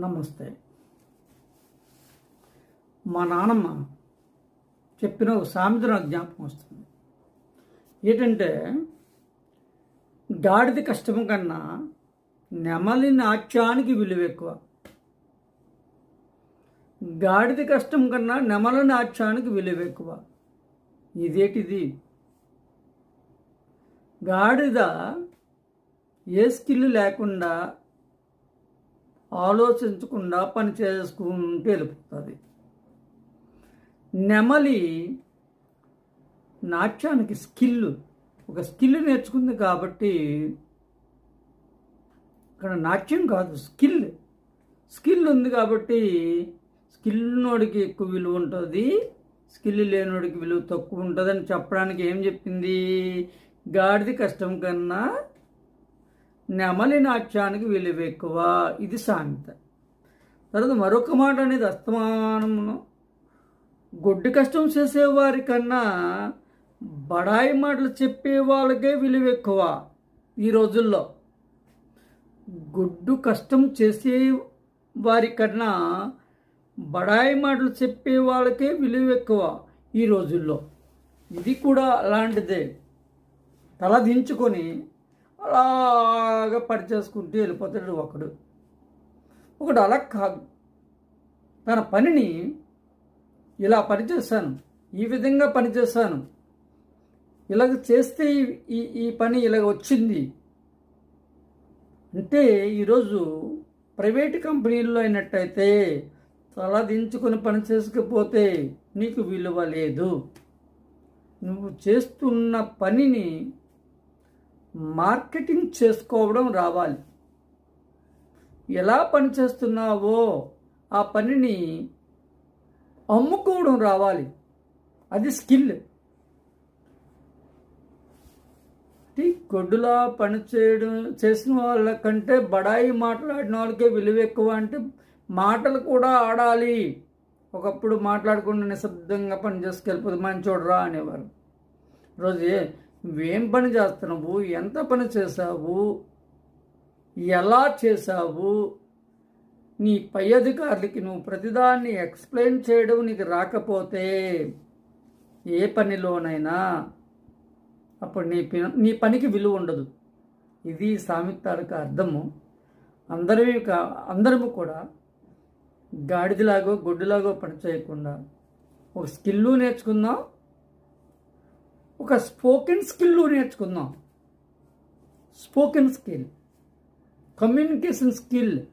నమస్తే. మా నాన్నమ్మ చెప్పిన ఒక సామెత నాకు జ్ఞాపకం వస్తుంది. ఏంటంటే గాడిద కష్టం కన్నా నెమలి నాట్యానికి విలువ ఎక్కువ. గాడిద కష్టం కన్నా నెమల నాట్యానికి విలువ ఎక్కువ. ఇదేటిది? గాడిద ఏ స్కిల్ లేకుండా ఆలోచించకుండా పని చేసుకుంటూ వెళ్ళిపోతుంది నెమలి నాట్యానికి స్కిల్ ఒక స్కిల్ నేర్చుకుంది కాబట్టి ఇక్కడ నాట్యం కాదు స్కిల్. స్కిల్ ఉంది కాబట్టి స్కిల్ నోడికి ఎక్కువ విలువ ఉంటుంది స్కిల్ లేనోడికి విలువ తక్కువ ఉంటుందని చెప్పడానికి ఏం చెప్పింది? గాడిది కష్టం కన్నా నెమలి నాట్యానికి విలువ ఎక్కువ ఇది సామెత తర్వాత మరొక మాట అనేది అస్తమానమును. గొడ్డు కష్టం చేసేవారి కన్నా బడాయి మాటలు చెప్పే వాళ్ళకే విలువ ఎక్కువ ఈ రోజుల్లో. గుడ్డు కష్టం చేసే వారి కన్నా బడాయి మాటలు చెప్పే వాళ్ళకే విలువ ఎక్కువ ఈ రోజుల్లో. ఇది కూడా అలాంటిదే. తల దించుకొని అలాగా పని చేసుకుంటూ వెళ్ళిపోతాడు ఒకడు. ఒకడు అలా కాదు. తన పనిని ఇలా పని చేశాను ఈ విధంగా పని చేశాను ఇలాగ చేస్తే ఈ ఈ పని ఇలాగ వచ్చింది. అంటే ఈరోజు ప్రైవేట్ కంపెనీల్లో అయినట్టయితే తలదించుకొని పని చేసుకపోతే నీకు విలువ లేదు. నువ్వు చేస్తున్న పనిని మార్కెటింగ్ చేసుకోవడం రావాలి. ఎలా పని చేస్తున్నావో ఆ పనిని అమ్ముకోవడం రావాలి. అది స్కిల్. గొడ్డులా పని చేయడం చేసిన వాళ్ళకంటే బడాయి మాట్లాడిన వాళ్ళకే విలువ ఎక్కువ అంటే మాటలు కూడా ఆడాలి. ఒకప్పుడు మాట్లాడకుండా నిశ్శబ్దంగా పని చేసుకెళ్ళిపోతే మంచోడరా అనేవారు. రోజు నువ్వేం పని చేస్తున్నావు? ఎంత పని చేసావు ఎలా చేసావు నీ పై అధికారులకి నువ్వు ప్రతిదాన్ని ఎక్స్ప్లెయిన్ చేయడం నీకు రాకపోతే ఏ పనిలోనైనా అప్పుడు నీ నీ పనికి విలువ ఉండదు. ఇది సామెతాలకు అర్థము. అందరి అందరము కూడా గాడిదలాగో గొడ్డులాగో పని చేయకుండా ఒక స్కిల్లు నేర్చుకుందాం ఒక స్పోకెన్ స్కిల్ నేర్చుకుందాం. Spoken skill. Communication skill.